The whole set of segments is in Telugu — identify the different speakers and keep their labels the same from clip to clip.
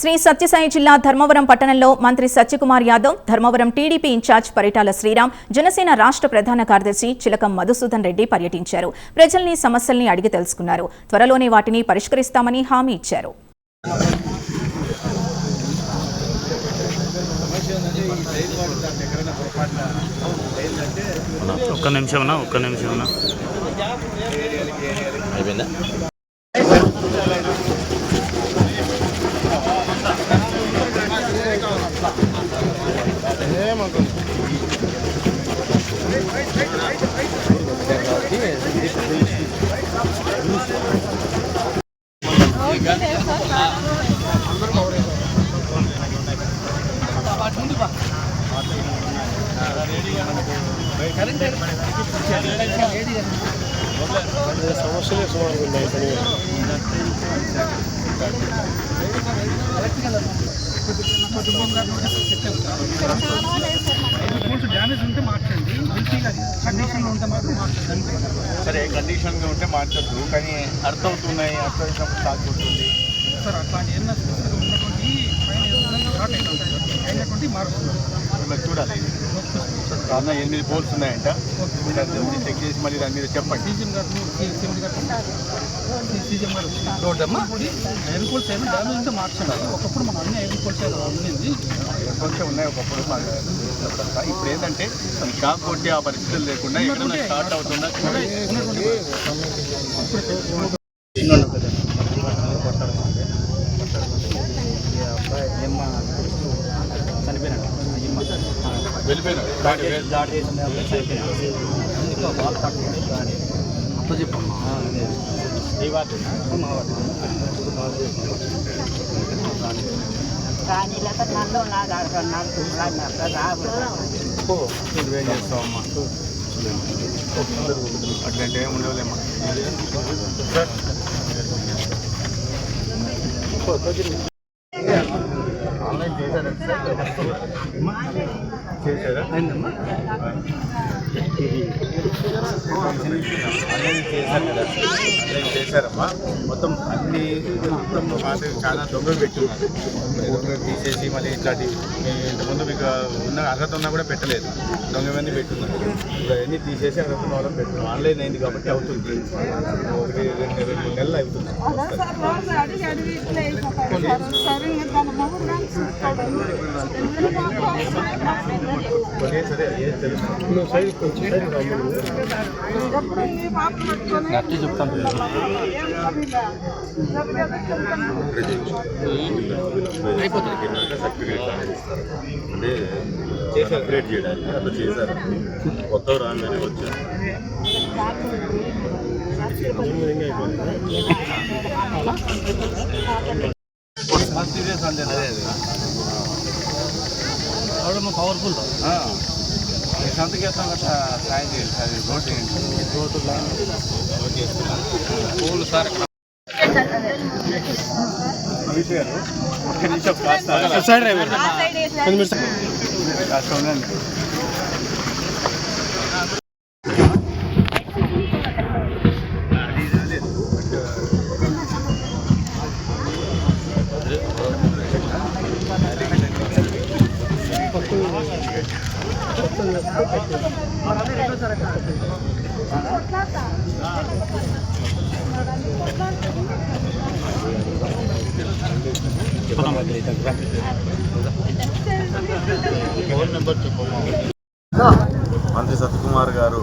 Speaker 1: శ్రీ సత్యసాయి జిల్లా ధర్మవరం పట్టణంలో మంత్రి సత్యకుమార్ యాదవ్ ధర్మవరం టీడీపీ ఇన్ఛార్జ్ పరిటాల శ్రీరామ్ జనసేన రాష్ట్ర ప్రధాన కార్యదర్శి చిలకం మధుసూదన్ రెడ్డి పర్యటించారు. ప్రజల్ని సమస్యల్ని అడిగి తెలుసుకున్నారు. త్వరలోనే వాటిని పరిష్కరిస్తామని హామీ ఇచ్చారు.
Speaker 2: ఒక్క నిమిషం ఒక్క నిమిషం అన్నా
Speaker 3: అయిపోయిందా
Speaker 4: రూల్స్ డ్యామేజ్ ఉంటే మార్చండి కండిషన్లో ఉంటే మాత్రం మార్చండి
Speaker 5: సరే కండిషన్గా ఉంటే మార్చొద్దు కానీ అర్థం అవుతున్నాయి అర్థం అయినప్పుడు స్టాక్ అవుతుంది.
Speaker 4: సార్ అట్లాంటి ఏమన్నా ఉన్నటువంటి పైన అయినటువంటి
Speaker 5: చూడాలి. కారణం ఎనిమిది పోల్స్ ఉన్నాయంట. చెక్ చేసి మళ్ళీ దాని మీద చెప్పండి.
Speaker 4: సీజన్ గారు సీఎం గారు సీజన్ గారు రోడ్డమ్మా? ఐరన్ పోల్స్ ఏమైనా డ్యామేజ్ ఉంటే మార్చండి. ఒకప్పుడు మనం అన్ని ఐరన్ పోల్స్ ఉండింది
Speaker 5: కొంచెం ఉన్నాయి ఒకప్పుడు మాకు ఇప్పుడు ఏంటంటే ఈ షాక్ కొట్టి ఆ పరిస్థితులు లేకుండా ఎక్కడైనా స్టార్ట్ అవుతుందా చూడాలి. వెళ్ళిపోయినాడు
Speaker 6: కానీ లేకపోతే నన్ను నాకు నాకు నాకు రాదు
Speaker 5: నువ్వేం చేస్తావమ్మా అట్లాంటి ఏమి ఉండవులేమ్మా. చేశారా? ఆన్లైన్ చేశారు కదా. ఆన్లైన్ చేశారమ్మా. మొత్తం అన్ని మొత్తం మాట చాలా దొంగలు పెట్టున్నారు దొంగలు తీసేసి మళ్ళీ ఇట్లాంటి ఇంతకుముందు మీకు ఉన్న అర్హత ఉన్నా కూడా పెట్టలేదు. దొంగవన్నీ పెట్టున్నారు ఇప్పుడు అవన్నీ తీసేసి అర్హత ఉన్న వాళ్ళని పెట్టున్నాం ఆన్లైన్ అయింది కాబట్టి అవుతుంది. ఒకటి రెండు రెండు నెలలు అవుతుంది. సరే ఏం సైడ్ కొంచెం
Speaker 3: చెప్తాను
Speaker 5: అప్గ్రేడ్ చేయడానికి. అట్లా చేశారు కొత్త రాగానే వచ్చారు
Speaker 4: పవర్ఫుల్
Speaker 5: సంతకి వేస్తాం కదా సాయం చేయాలి సార్ రోడ్ పూలు సార్. ఒక్క నిమిషం కాస్త
Speaker 4: సైడ్ డ్రైవర్.
Speaker 5: కాస్త ఉండండి మంత్రి సత్యకుమార్ గారు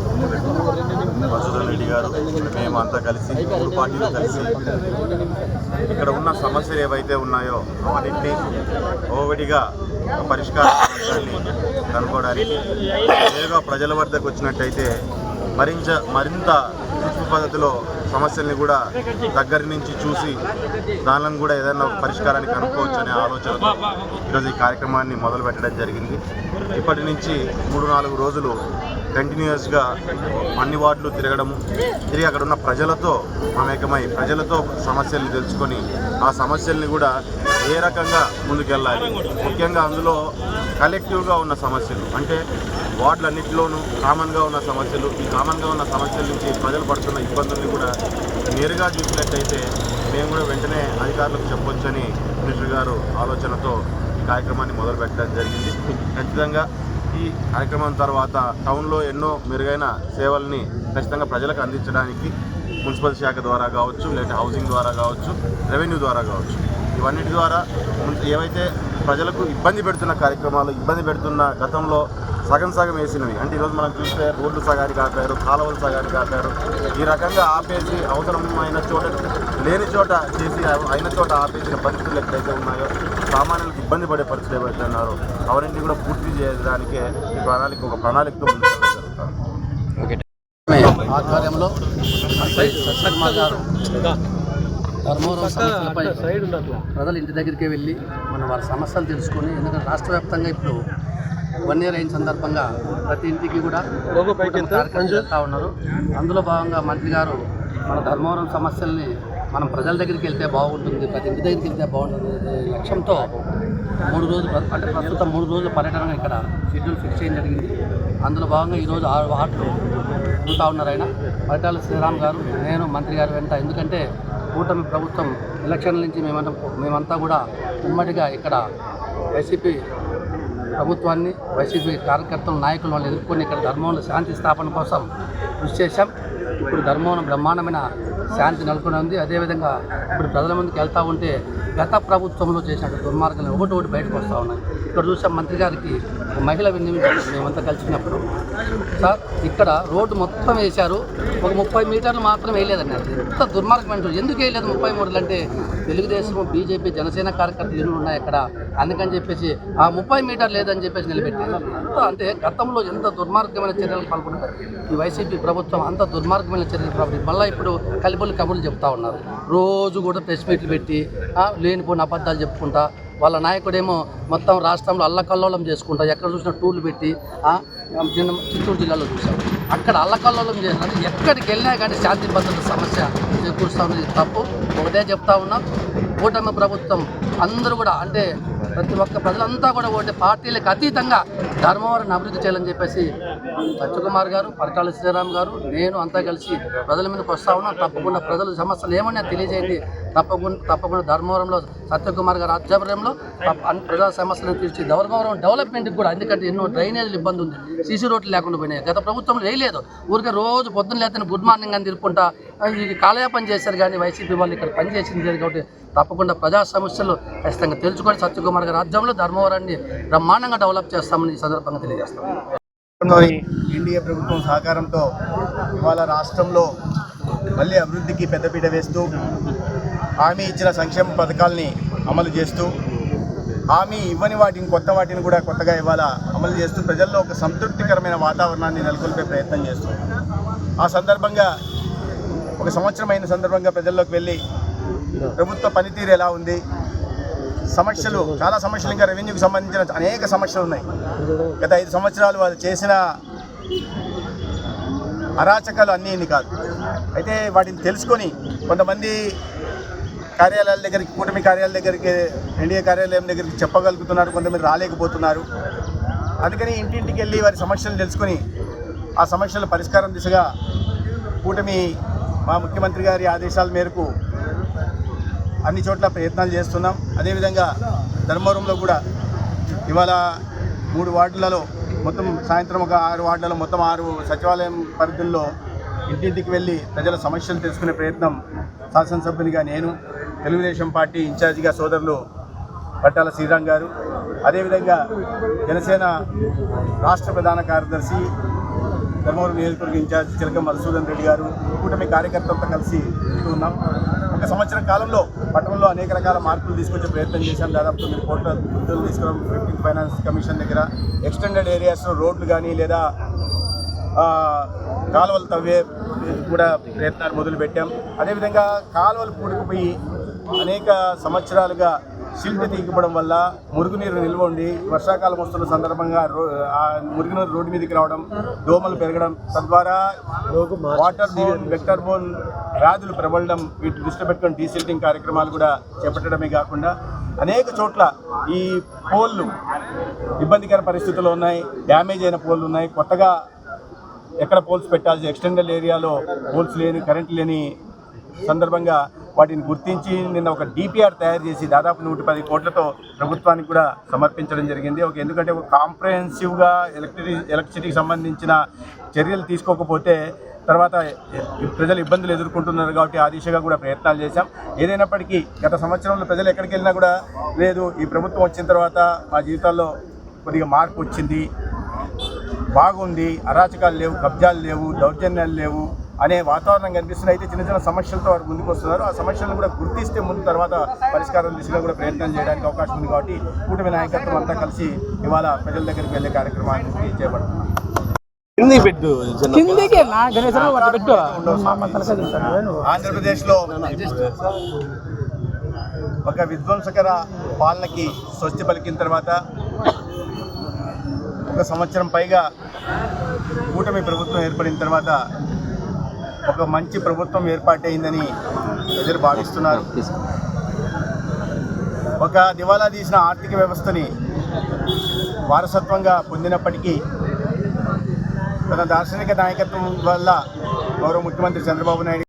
Speaker 5: మధుసూదన్ రెడ్డి గారు మేము అంతా కలిసి మూడు పార్టీలు కలిసి ఇక్కడ ఉన్న సమస్యలు ఏవైతే ఉన్నాయో అవన్నింటినీ ఒకటిగా పరిష్కారం మార్గాన్ని కనుక్కోవడానికి. నేరుగా ప్రజల వద్దకు వచ్చినట్టయితే మరింత మరింత సూక్ష్మ పద్ధతిలో సమస్యల్ని కూడా దగ్గర నుంచి చూసి దానిని కూడా ఏదైనా పరిష్కారాన్ని కనుక్కోవచ్చు అనే ఆలోచనతో ఈరోజు ఈ కార్యక్రమాన్ని మొదలు పెట్టడం జరిగింది. ఇప్పటి నుంచి మూడు నాలుగు రోజులు కంటిన్యూస్గా అన్ని వార్డులు తిరగడము తిరిగి అక్కడ ఉన్న ప్రజలతో మమేకమై ప్రజలతో సమస్యల్ని తెలుసుకొని ఆ సమస్యల్ని కూడా ఏ రకంగా ముందుకెళ్ళాలి? ముఖ్యంగా అందులో కలెక్టివ్గా ఉన్న సమస్యలు అంటే వార్డులన్నింటిలోనూ కామన్గా ఉన్న సమస్యలు ఈ కామన్గా ఉన్న సమస్యల నుంచి ప్రజలు పడుతున్న ఇబ్బందుల్ని కూడా నేరుగా చూసినట్టయితే మేము కూడా వెంటనే అధికారులకు చెప్పొచ్చని మినిస్టర్ గారు ఆలోచనతో ఈ కార్యక్రమాన్ని మొదలుపెట్టడం జరిగింది. ఖచ్చితంగా ఈ కార్యక్రమం తర్వాత టౌన్లో ఎన్నో మెరుగైన సేవల్ని ఖచ్చితంగా ప్రజలకు అందించడానికి మున్సిపల్ శాఖ ద్వారా కావచ్చు లేదంటే హౌసింగ్ ద్వారా కావచ్చు రెవెన్యూ ద్వారా కావచ్చు ఇవన్నిటి ద్వారా ఏవైతే ప్రజలకు ఇబ్బంది పెడుతున్న కార్యక్రమాలు ఇబ్బంది పెడుతున్న గతంలో సగం సగం వేసినవి. అంటే ఈరోజు మనం చూస్తే రోడ్లు సగానికి ఆపారు కాలువలు సగానికి ఆపారు. ఈ రకంగా ఆపేసి అవసరమైన చోట లేని చోట చేసి అయిన చోట ఆపేసిన పరిస్థితులు ఎక్కడైతే ఉన్నాయో సామాన్యులకు ఇబ్బంది పడే పరిస్థితులు ఏవైతే ఉన్నారో అవన్నింటినీ కూడా పూర్తి చేయడానికే ఈ ప్రణాళిక ఒక ప్రణాళికతో
Speaker 3: ఆధ్వర్యంలో గారు ధర్మవరం సమస్యలపై ప్రజల ఇంటి దగ్గరికి వెళ్ళి మన వారి సమస్యలు తెలుసుకొని ఎందుకంటే రాష్ట్ర వ్యాప్తంగా ఇప్పుడు వన్ ఇయర్ అయిన సందర్భంగా ప్రతి ఇంటికి కూడా కార్యక్రమం చేస్తూ ఉన్నారు. అందులో భాగంగా మంత్రి గారు మన ధర్మవరం సమస్యల్ని మనం ప్రజల దగ్గరికి వెళ్తే బాగుంటుంది ప్రతి ఇంటి దగ్గరికి వెళ్తే బాగుంటుంది లక్ష్యంతో మూడు రోజులు అంటే ప్రస్తుతం మూడు రోజుల పర్యటన ఇక్కడ షెడ్యూల్ ఫిక్స్ చేయడం జరిగింది. అందులో భాగంగా ఈరోజు ఆరు వార్డులు ఉంటా ఉన్నారు ఆయన. పరిటాల శ్రీరామ్ గారు నేను మంత్రి గారు వెంట. ఎందుకంటే కూటమి ప్రభుత్వం ఎలక్షన్ల నుంచి మేమంతా మేమంతా కూడా ఉమ్మడిగా ఇక్కడ వైసీపీ ప్రభుత్వాన్ని వైసీపీ కార్యకర్తలు నాయకులు వాళ్ళు ఎదుర్కొని ఇక్కడ ధర్మంలో శాంతి స్థాపన కోసం కృషి చేశాం. ఇప్పుడు ధర్మం బ్రహ్మాండమైన శాంతి నెలకొని ఉంది. అదేవిధంగా ఇప్పుడు ప్రజల ముందుకు వెళ్తూ ఉంటే గత ప్రభుత్వంలో చేసిన దుర్మార్గాలు ఒకటి ఒకటి బయటకు వస్తూ ఉన్నాయి. ఇక్కడ చూసాం మంత్రి గారికి మహిళ విన్నవించారు మేమంతా కలిసినప్పుడు సార్ ఇక్కడ రోడ్డు మొత్తం వేశారు. ఒక ముప్పై మీటర్లు మాత్రం వేయలేదండి ఎంత దుర్మార్గమైన రోడ్డు. ఎందుకు వేయలేదు ముప్పై మూడులు అంటే తెలుగుదేశం బీజేపీ జనసేన కార్యకర్తలు ఎన్ని ఉన్నాయి అక్కడ. అందుకని చెప్పేసి ఆ ముప్పై మీటర్ లేదని చెప్పేసి నిలబెట్టారు. ఎంత అంటే గతంలో ఎంత దుర్మార్గమైన చర్యలు పాల్గొన్నారు ఈ వైసీపీ ప్రభుత్వం అంత దుర్మార్గమైన చర్యలు పాల్గొంది మళ్ళీ ఇప్పుడు కలిపులు కబుర్లు చెప్తా ఉన్నారు. రోజు కూడా ప్రెస్ మీట్లు పెట్టి లేనిపోయిన అబద్ధాలు చెప్పుకుంటా వాళ్ళ నాయకుడేమో మొత్తం రాష్ట్రంలో అల్లకల్లోలం చేసుకుంటారు ఎక్కడ చూసినా టూర్లు పెట్టి నిన్న చిత్తూరు జిల్లాలో చూసాం అక్కడ అల్లకల్లోలం చేసినట్టు ఎక్కడికి వెళ్ళినా కానీ శాంతి భద్రత సమస్య చేకూరుస్తా ఉన్నది. తప్పు. ఒకటే చెప్తా ఉన్నాం. కూటమి ప్రభుత్వం అందరూ కూడా అంటే ప్రతి ఒక్క ప్రజలంతా కూడా ఓటే పార్టీలకు అతీతంగా ధర్మవరం అభివృద్ధి చేయాలని చెప్పేసి సత్యకుమార్ గారు పరకాల శ్రీరామ్ గారు నేను అంతా కలిసి ప్రజల మీదకి వస్తా ఉన్నాం. తప్పకుండా ప్రజల సమస్యలు ఏమన్నా తెలియజేయండి. తప్పకుండా తప్పకుండా ధర్మవరంలో సత్యకుమార్ గారు ఆధ్వర్యంలో తప్ప- ప్రజా సమస్యలను తీర్చి ధర్మవరం డెవలప్మెంట్కి కూడా ఎందుకంటే ఎన్నో డ్రైనేజీలు ఇబ్బంది ఉంది. సీసీ రోడ్లు లేకుండా పోయినాయి. గత ప్రభుత్వంలో వేయలేదు ఊరికే రోజు పొద్దున్న లేకపోతే గుడ్ మార్నింగ్ అని తిరుపుకుంటా ఇది కాలయాపన చేశారు కానీ వైసీపీ వాళ్ళు ఇక్కడ పనిచేసింది లేదు కాబట్టి తప్పకుండా ప్రజా సమస్యలు ఖచ్చితంగా తెలుసుకొని సత్యకుమార్ గారి రాజ్యంలో ధర్మవరాన్ని బ్రహ్మాండంగా డెవలప్ చేస్తామని ఈ సందర్భంగా తెలియజేస్తాం.
Speaker 7: ఎన్డీఏ ప్రభుత్వం సహకారంతో ఇవాళ రాష్ట్రంలో మళ్ళీ అభివృద్ధికి పెద్దపీట వేస్తూ హామీ ఇచ్చిన సంక్షేమ పథకాల్ని అమలు చేస్తూ హామీ ఇవ్వని వాటిని కొత్త వాటిని కూడా కొత్తగా ఇవాళ అమలు చేస్తూ ప్రజల్లో ఒక సంతృప్తికరమైన వాతావరణాన్ని నెలకొల్పే ప్రయత్నం చేస్తూ. ఆ సందర్భంగా ఒక సంవత్సరం అయిన సందర్భంగా ప్రజల్లోకి వెళ్ళి ప్రభుత్వ పనితీరు ఎలా ఉంది? సమస్యలు చాలా సమస్యలు ఇంకా రెవెన్యూకి సంబంధించిన అనేక సమస్యలు ఉన్నాయి. గత ఐదు సంవత్సరాలు వాళ్ళు చేసిన అరాచకాలు అన్నీ ఇన్ని కాదు. అయితే వాటిని తెలుసుకొని కొంతమంది కార్యాలయాల దగ్గరికి కూటమి కార్యాలయాల దగ్గరికి ఎన్డీఏ కార్యాలయం దగ్గరికి చెప్పగలుగుతున్నారు కొంతమంది రాలేకపోతున్నారు. అందుకని ఇంటింటికి వెళ్ళి వారి సమస్యలు తెలుసుకొని ఆ సమస్యల పరిష్కారం దిశగా కూటమి మా ముఖ్యమంత్రి గారి ఆదేశాల మేరకు అన్ని చోట్ల ప్రయత్నాలు చేస్తున్నాం. అదేవిధంగా ధర్మవరంలో కూడా ఇవాళ మూడు వార్డులలో మొత్తం సాయంత్రం ఒక ఆరు వార్డులలో మొత్తం ఆరు సచివాలయం పరిధుల్లో ఇంటింటికి వెళ్ళి ప్రజల సమస్యలు తెలుసుకునే ప్రయత్నం శాసనసభ్యునిగా నేను తెలుగుదేశం పార్టీ ఇన్ఛార్జిగా సోదరులు పట్టాల శ్రీరామ్ గారు. అదేవిధంగా జనసేన రాష్ట్ర ప్రధాన కార్యదర్శి ధర్మవరం నియోజకవర్గ ఇన్ఛార్జ్ చిలక మధుసూదన్ రెడ్డి గారు కూటమి కార్యకర్తలతో కలిసి ఉన్నాం. ఒక సంవత్సరం కాలంలో పట్టణంలో అనేక రకాల మార్పులు తీసుకొచ్చే ప్రయత్నం చేశాం. దాదాపు తొమ్మిది కోట్ల నిధులు తీసుకురావడం ఫిఫ్టీన్త్ ఫైనాన్స్ కమిషన్ దగ్గర. ఎక్స్టెండెడ్ ఏరియాస్లో రోడ్లు కానీ లేదా కాలువలు తవ్వే కూడా ప్రయత్నాలు మొదలుపెట్టాం. అదేవిధంగా కాలువలు పూడుకుపోయి అనేక సంవత్సరాలుగా సిల్ట్ తీగిపోవడం వల్ల మురుగునీరు నిల్వ ఉండి వర్షాకాలం వస్తున్న సందర్భంగా రో మురుగునీరు రోడ్డు మీదకి రావడం దోమలు పెరగడం తద్వారా వాటర్ బోన్ వెక్టర్ బోన్ వ్యాధులు ప్రబలడం వీటిని దృష్టి పెట్టుకుని డీసిల్టింగ్ కార్యక్రమాలు కూడా చేపట్టడమే కాకుండా అనేక చోట్ల ఈ పోల్లు ఇబ్బందికర పరిస్థితుల్లో ఉన్నాయి డ్యామేజ్ అయిన పోల్లు ఉన్నాయి. కొత్తగా ఎక్కడ పోల్స్ పెట్టాల్సి ఎక్స్టెండెడ్ ఏరియాలో పోల్స్ లేని కరెంట్ లేని సందర్భంగా వాటిని గుర్తించి నిన్న ఒక డిపిఆర్ తయారు చేసి దాదాపు నూట పది కోట్లతో ప్రభుత్వానికి కూడా సమర్పించడం జరిగింది. ఒక ఎందుకంటే ఒక కాంప్రహెన్సివ్గా ఎలక్ట్రిసి ఎలక్ట్రిసిటీకి సంబంధించిన చర్యలు తీసుకోకపోతే తర్వాత ప్రజలు ఇబ్బందులు ఎదుర్కొంటున్నారు కాబట్టి ఆ దిశగా కూడా ప్రయత్నాలు చేశాం. ఏదైనప్పటికీ గత సంవత్సరంలో ప్రజలు ఎక్కడికి వెళ్ళినా కూడా లేదు ఈ ప్రభుత్వం వచ్చిన తర్వాత మా జీవితాల్లో కొద్దిగా మార్పు వచ్చింది. బాగుంది అరాచకాలు లేవు కబ్జాలు లేవు దౌర్జన్యాలు లేవు. అనే వాతావరణం కనిపిస్తుంది. అయితే చిన్న చిన్న సమస్యలతో వారు ముందుకు వస్తున్నారు. ఆ సమస్యలను కూడా గుర్తిస్తే ముందు తర్వాత పరిష్కారం దిశగా కూడా ప్రయత్నం చేయడానికి అవకాశం ఉంది కాబట్టి కూటమి నాయకత్వం అంతా కలిసి ఇవాళ ప్రజల దగ్గరికి వెళ్ళే కార్యక్రమాన్ని చేపడుతున్నాం.
Speaker 4: కిందికి నా గణేశరావు అట్లా పెట్టు
Speaker 7: ఆంధ్రప్రదేశ్లో ఒక విధ్వంసకర పాలనకి స్వస్తి పలికిన తర్వాత ఒక సంవత్సరం పైగా కూటమి ప్రభుత్వం ఏర్పడిన తర్వాత ఒక మంచి ప్రభుత్వం ఏర్పాటైందని ప్రజలు భావిస్తున్నారు. ఒక దివాలా తీసిన ఆర్థిక వ్యవస్థని వారసత్వంగా పొందినప్పటికీ తన దార్శనిక నాయకత్వం వల్ల గౌరవ ముఖ్యమంత్రి చంద్రబాబు నాయుడు